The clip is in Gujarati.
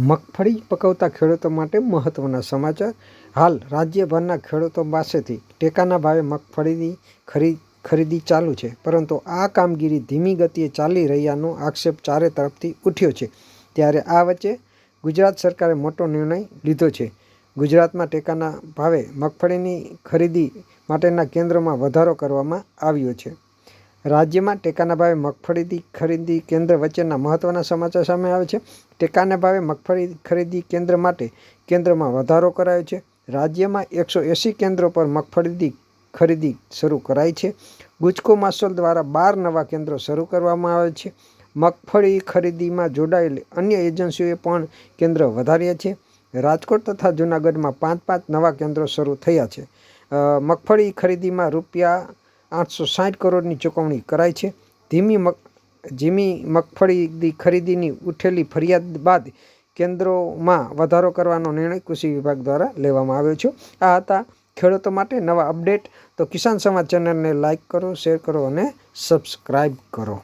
મગફળી પકવતા ખેડૂતો માટે મહત્ત્વના સમાચાર. હાલ રાજ્યભરના ખેડૂતો પાસેથી ટેકાના ભાવે મગફળીની ખરી ખરીદી ચાલુ છે, પરંતુ આ કામગીરી ધીમી ગતિએ ચાલી રહ્યાનો આક્ષેપ ચારે તરફથી ઉઠ્યો છે. ત્યારે આ વચ્ચે ગુજરાત સરકારે મોટો નિર્ણય લીધો છે. ગુજરાતમાં ટેકાના ભાવે મગફળીની ખરીદી માટેના કેન્દ્રોમાં વધારો કરવામાં આવ્યો છે. રાજ્યમાં ટેકાના ભાવે મગફળીની ખરીદી કેન્દ્ર વચ્ચેના મહત્ત્વના સમાચાર સામે આવે છે. ટેકાના ભાવે મગફળી ખરીદી કેન્દ્ર માટે કેન્દ્રમાં વધારો કરાયો છે. રાજ્યમાં એકસો એંસી કેન્દ્રો પર મગફળીની ખરીદી શરૂ કરાઈ છે. ગુજકો માસોલ દ્વારા બાર નવા કેન્દ્રો શરૂ કરવામાં આવે છે. મગફળી ખરીદીમાં જોડાયેલી અન્ય એજન્સીઓએ પણ કેન્દ્ર વધાર્યા છે. રાજકોટ તથા જૂનાગઢમાં પાંચ પાંચ નવા કેન્દ્રો શરૂ થયા છે. મગફળી ખરીદીમાં રૂપિયા આઠસો સાઠ કરોડની ચૂકવણી કરાઈ છે. ધીમી મગ ધીમી મગફળીની ખરીદીની ઉઠેલી ફરિયાદ બાદ કેન્દ્રોમાં વધારો કરવાનો નિર્ણય કૃષિ વિભાગ દ્વારા લેવામાં આવ્યો છે. આ હતા ખેડૂતો માટે નવા અપડેટ. તો કિસાન સમાજ ચેનલને લાઇક કરો, શેર કરો અને સબસ્ક્રાઈબ કરો.